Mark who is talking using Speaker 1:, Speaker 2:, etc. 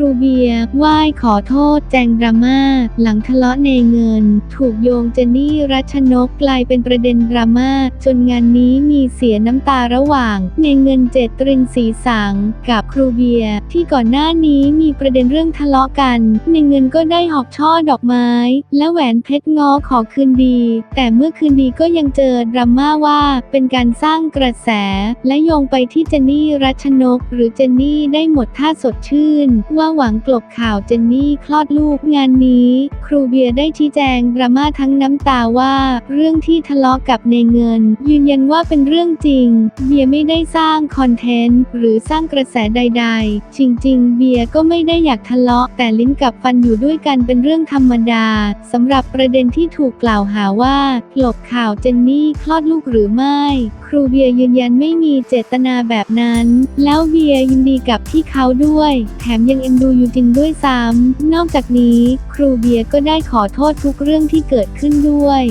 Speaker 1: รูเบียร์ไหว้ขอโทษแจงดราม่าหลังทะเลาะในเงิน ถูกโยงเจนนี่รัชนกกลายเป็นประเด็นดราม่าจนงานนี้มีเสียน้ำตาระหว่าง ในเงินเจตรินสีสังกับครูเบียร์ที่ก่อนหน้านี้มีประเด็นเรื่องทะเลาะกัน ในเงินก็ได้หอบช่อดอกไม้ และแหวนเพชรงอขอคืนดี แต่เมื่อคืนดีก็ยังเจอดราม่าว่าเป็นการสร้างกระแส และโยงไปที่เจนนี่รัชนก หรือเจนนี่ได้หมดท่าสดชื่นว่าหวังกลบข่าวเจนนี่คลอดลูกงานนี้ ครูเบียร์ได้ชี้แจงดราม่าทั้งน้ำตาว่า เรื่องที่ทะเลาะกับในเงิน ยืนยันว่าเป็นเรื่องจริง เบียร์ไม่ได้สร้างคอนเทนต์หรือสร้างกระแสใด ๆ จริง ๆ เบียร์ก็ไม่ได้อยากทะเลาะ แต่ลิ้นกับฟันอยู่ด้วยกันเป็นเรื่องธรรมดาสำหรับประเด็นที่ถูกกล่าวหาว่ากลบข่าวเจนนี่คลอดลูกหรือไม่ ครูเบียร์ยืนยันไม่มีเจตนาแบบนั้น แล้วเบียร์ยินดีกับที่เขาด้วย แถมยังเอ็นดูยูจินด้วยซ้ำนอกจากนี้ ครูเบียร์ก็ได้ขอโทษทุกเรื่องที่เกิดขึ้นด้วย